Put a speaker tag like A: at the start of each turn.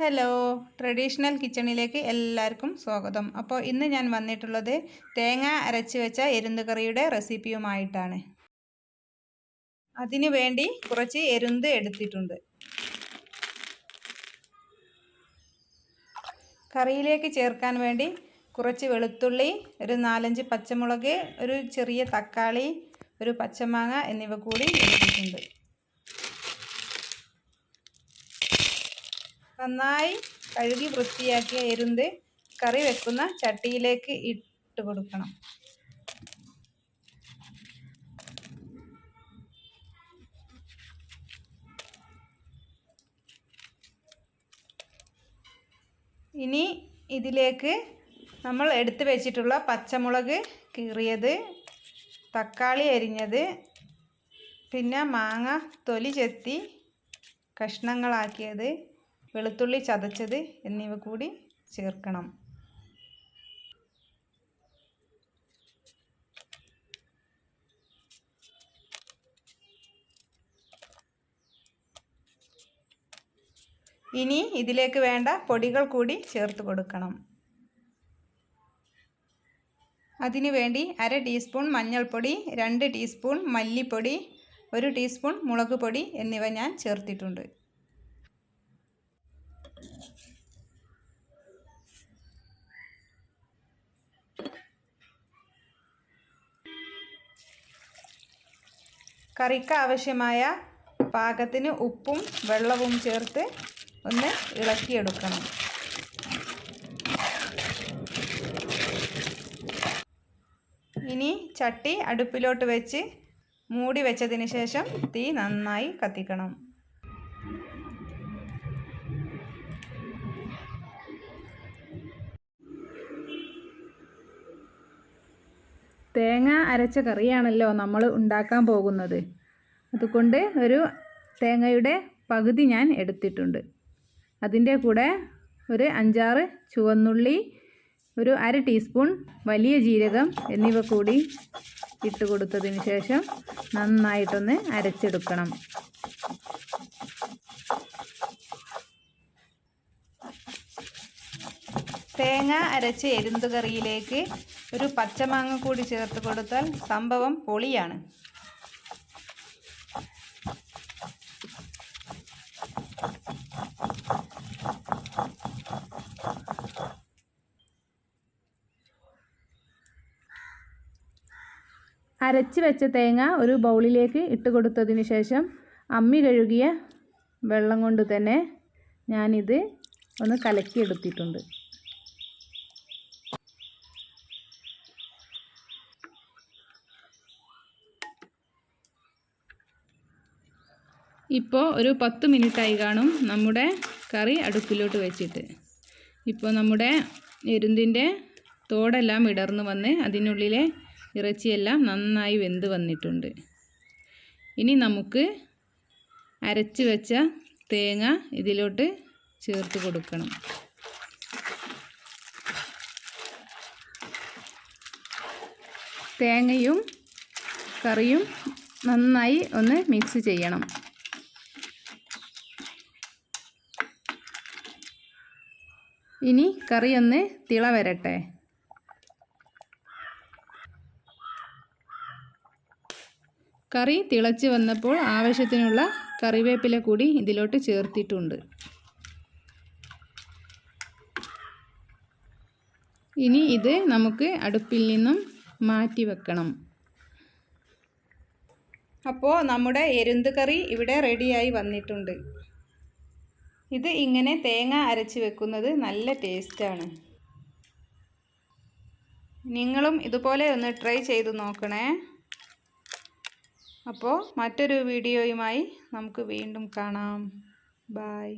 A: Hello traditional കിച്ചണിലേക്ക് എല്ലാവർക്കും സ്വാഗതം. അപ്പോൾ ഇന്ന് ഞാൻ വന്നിട്ടുള്ളത് തേങ്ങ അരച്ച് വെച്ച എരുന്ത് കറിയുടെ റെസിപ്പിയുമായിട്ടാണ്. അതിനു വേണ്ടി കുറച്ച് എരുന്ത് എടുത്തിട്ടുണ്ട്. കറിയിലേക്ക് ചേർക്കാൻ വേണ്ടി കുറച്ച് വെളുത്തുള്ളി ഒരു നാലഞ്ച് പച്ചമുളക് ഒരു ചെറിയ തക്കാളി ഒരു പച്ചമാങ്ങ എന്നിവ കൂടി എടുത്തിട്ടുണ്ട്. നന്നായി കഴുകി വൃത്തിയാക്കിയ എരുന്ത് കറി വെക്കുന്ന ചട്ടിയിലേക്ക് ഇട്ട് കൊടുക്കണം. ഇനി ഇതിലേക്ക് നമ്മൾ എടുത്തു വെച്ചിട്ടുള്ള പച്ചമുളക് കീറിയത് തക്കാളി അരിഞ്ഞത് പിന്നെ മാങ്ങ തൊലി ചെത്തി കഷ്ണങ്ങളാക്കിയത് വെളുത്തുള്ളി ചതച്ചത് എന്നിവ കൂടി ചേർക്കണം. ഇനി ഇതിലേക്ക് വേണ്ട പൊടികൾ കൂടി ചേർത്ത് കൊടുക്കണം. അതിനുവേണ്ടി അര ടീസ്പൂൺ മഞ്ഞൾപ്പൊടി രണ്ട് ടീസ്പൂൺ മല്ലിപ്പൊടി ഒരു ടീസ്പൂൺ മുളക് പൊടി എന്നിവ ഞാൻ ചേർത്തിട്ടുണ്ട്. കറിക്ക് ആവശ്യമായ പാകത്തിന് ഉപ്പും വെള്ളവും ചേർത്ത് ഒന്ന് ഇളക്കിയെടുക്കണം. ഇനി ചട്ടി അടുപ്പിലോട്ട് വെച്ച് മൂടി വെച്ചതിന് ശേഷം തീ നന്നായി കത്തിക്കണം. തേങ്ങ അരച്ച കറിയാണല്ലോ നമ്മൾ ഉണ്ടാക്കാൻ പോകുന്നത്. അതുകൊണ്ട് ഒരു തേങ്ങയുടെ പകുതി ഞാൻ എടുത്തിട്ടുണ്ട്. അതിന്റെ കൂടെ ഒരു അഞ്ചാറ് ചുവന്നുള്ളി ഒരു അര ടീസ്പൂൺ വലിയ ജീരകം എന്നിവ കൂടി ഇട്ട് കൊടുത്തതിന് ശേഷം നന്നായിട്ടൊന്ന് അരച്ചെടുക്കണം. തേങ്ങ അരച്ച് എരുന്തുകറിയിലേക്ക് ഒരു പച്ചമാങ്ങ കൂടി ചേർത്ത് കൊടുത്താൽ സംഭവം പൊളിയാണ്. അരച്ച് വെച്ച തേങ്ങ ഒരു ബൗളിലേക്ക് ഇട്ട് കൊടുത്തതിന് ശേഷം അമ്മി കഴുകിയ വെള്ളം കൊണ്ട് തന്നെ ഞാനിത് ഒന്ന് കലക്കിയെടുത്തിട്ടുണ്ട്. ഇപ്പോൾ ഒരു പത്ത് മിനിറ്റായി കാണും നമ്മുടെ കറി അടുപ്പിലോട്ട് വെച്ചിട്ട്. ഇപ്പോൾ നമ്മുടെ എരുന്തിന്റെ തോടെല്ലാം ഇടർന്നു വന്ന് അതിനുള്ളിലെ ഇറച്ചിയെല്ലാം നന്നായി വെന്ത് വന്നിട്ടുണ്ട്. ഇനി നമുക്ക് അരച്ച് വെച്ച തേങ്ങ ഇതിലോട്ട് ചേർത്ത് കൊടുക്കണം. തേങ്ങയും കറിയും നന്നായി ഒന്ന് മിക്സ് ചെയ്യണം. ഇനി കറി ഒന്ന് തിള വരട്ടെ. കറി തിളച്ച് വന്നപ്പോൾ ആവശ്യത്തിനുള്ള കറിവേപ്പില കൂടി ഇതിലോട്ട് ചേർത്തിട്ടുണ്ട്. ഇനി ഇത് നമുക്ക് അടുപ്പിൽ നിന്നും മാറ്റി വെക്കണം. അപ്പോൾ നമ്മുടെ എരുന്ത് കറി ഇവിടെ റെഡിയായി വന്നിട്ടുണ്ട്. ഇത് ഇങ്ങനെ തേങ്ങ അരച്ച് വെക്കുന്നത് നല്ല ടേസ്റ്റാണ്. നിങ്ങളും ഇതുപോലെ ഒന്ന് ട്രൈ ചെയ്ത് നോക്കണേ. അപ്പോൾ മറ്റൊരു വീഡിയോയുമായി നമുക്ക് വീണ്ടും കാണാം. ബായ്